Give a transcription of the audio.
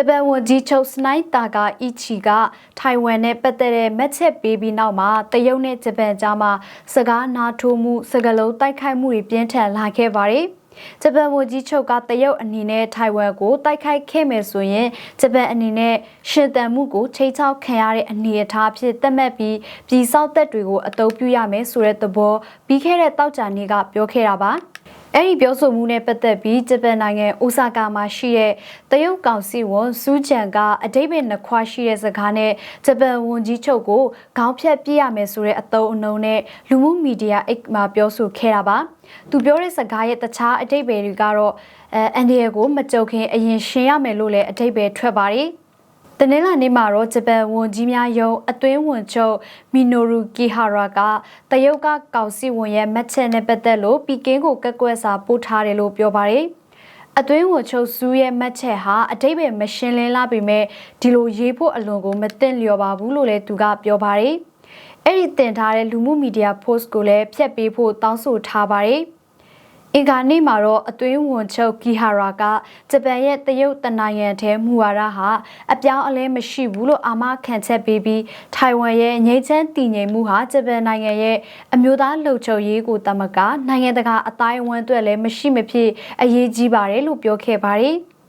ဂျပန်ဝန်ကြီးချုပ်စနိုင်းတာကာအီချီကထိုင်ဝမ်နဲ့ပတ်သက်တဲ့မက်ချက်ပေးပြီးနောက်မှာတရုတ်နဲ့ဂျပန်ကြားမှာစကားနာထိုးမှုစကလုံးတိုက်ခိုက်မှုတွေပြင်းထန်လာခဲ့ပါတယ်။ဂျပန်ဝန်ကြီးချုပ်ကတရုတ်အနေနဲ့ထိုင်ဝမ်ကိုတိုက်ခိုက်ခဲ့မယ်ဆိုရင်ဂျပန်အနေနဲ့ရှင်တန်မှုကိုချိန်ချောက်ခံရတဲ့အနေအထားဖြစ်သတ်မှတ်ပြီးပြည်စောက်သက်တွေကိုအသုံးပြုရမယ်ဆိုတဲ့သဘောပြီးခဲ့တဲ့တောက်ကြနေ့ကပြောခဲ့တာပါ။ အဲ့ဒီပြောဆိုမှုနဲ့ပတ်သက်ပြီးဂျပန်နိုင်ငံအိုဆာကာမှာရှိတဲ့တရုတ်ကောင်စီဝန်စူးဂျန်ကအတိတ်ပဲနှစ်ခွာရှိတဲ့စကားနဲ့ဂျပန်ဝန်ကြီးချုပ်ကိုခေါင်းဖြတ်ပြစ်ရမယ်ဆိုတဲ့အသုံးအနှုန်းနဲ့လူမှုမီဒီယာ X မှာပြောဆိုခဲ့တာပါသူပြောတဲ့စကားရဲ့တခြားအတိတ်ပဲတွေကတော့အဲအန်ဒီယာကိုမကြုံခင်အရင်ရှင်းရမယ်လို့လည်းအတိတ်ပဲထွက်ပါတယ် တနင်္လာနေ့မှာတော့ဂျပန်ဝန်ကြီးများယုံအတွင်းဝန်ချုပ်မီနိုရူကီဟာရာကတရုတ်ကကောင်စီဝန်ရဲ့မက်ချက်နဲ့ပတ်သက်လို့ပီကင်းကိုကက်ကွက်စာပို့ထားတယ်လို့ပြောပါတယ်။အတွင်းဝန်ချုပ်စူးရဲ့မက်ချက်ဟာအတိတ်ပဲမရှင်းလင်းလာပေမဲ့ဒီလိုရေးဖို့အလွန်ကိုမသိလျော်ပါဘူးလို့လည်းသူကပြောပါတယ်။အဲ့ဒီတင်ထားတဲ့လူမှုမီဒီယာ post ကိုလည်းဖျက်ပေးဖို့တောင်းဆိုထားပါတယ်။ အင်္ဂါနေ့မှာတော့အတွင်းဝန်ချုပ်ကီဟာရာကဂျပန်ရဲ့တရုတ်တနိုင်ငံထဲမူဝါဒဟာအပြောင်းအလဲမရှိဘူးလို့အာမခံချက်ပေးပြီးထိုင်ဝမ်ရဲ့ငြိမ်းချမ်းတည်ငြိမ်မှုဟာဂျပန်နိုင်ငံရဲ့အမျိုးသားလှုပ်ချုပ်ရေးကိုတမကနိုင်ငံတကာအတိုင်းအဝန်းအတွက်လည်းမရှိမဖြစ်အရေးကြီးပါတယ်လို့ပြောခဲ့ပါတယ်။